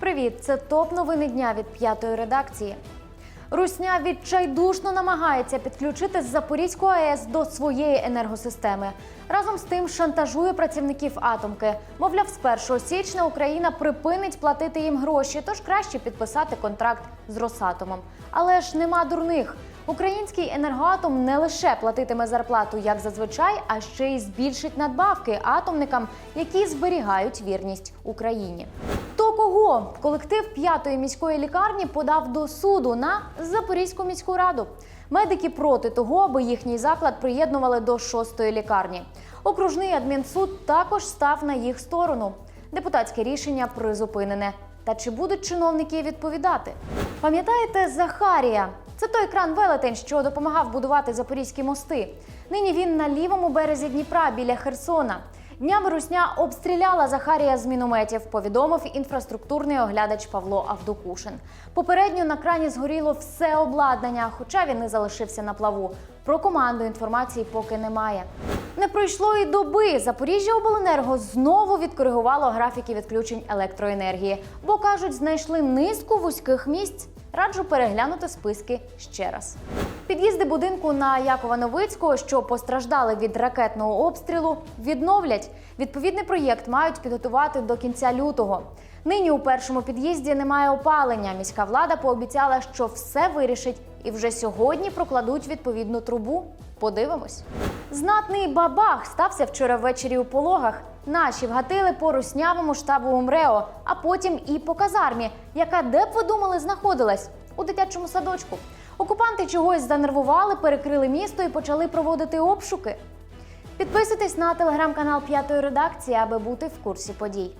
привіт! Це топ новини дня від п'ятої редакції. Русня відчайдушно намагається підключити Запорізьку АЕС до своєї енергосистеми. Разом з тим шантажує працівників атомки. Мовляв, з 1 січня Україна припинить платити їм гроші, тож краще підписати контракт з Росатомом. Але ж нема дурних. Український енергоатом не лише платитиме зарплату, як зазвичай, а ще й збільшить надбавки атомникам, які зберігають вірність Україні. Кого колектив п'ятої міської лікарні подав до суду на Запорізьку міську раду? Медики проти того, аби їхній заклад приєднували до шостої лікарні. Окружний адмінсуд також став на їх сторону. Депутатське рішення призупинене. Та чи будуть чиновники відповідати? Пам'ятаєте Захарія? Це той кран велетень, що допомагав будувати запорізькі мости. Нині він на лівому березі Дніпра біля Херсона. Днями русня обстріляла Захарія з мінометів, повідомив інфраструктурний оглядач Павло Авдокушин. Попередньо на крані згоріло все обладнання, хоча він не залишився на плаву. Про команду інформації поки немає. Не пройшло і доби. Запоріжжя Обленерго знову відкоригувало графіки відключень електроенергії, бо кажуть, знайшли низку вузьких місць. Раджу переглянути списки ще раз. Під'їзди будинку на Якова Новицького, що постраждали від ракетного обстрілу, відновлять. Відповідний проєкт мають підготувати до кінця лютого. Нині у першому під'їзді немає опалення. Міська влада пообіцяла, що все вирішить, і вже сьогодні прокладуть відповідну трубу. Подивимось. Знатний бабах стався вчора ввечері у пологах. Наші вгатили по руснявому штабу УМРЕО, а потім і по казармі, яка де б ви думали знаходилась у дитячому садочку. Окупанти чогось занервували, перекрили місто і почали проводити обшуки. Підписуйтесь на телеграм-канал п'ятої редакції, аби бути в курсі подій.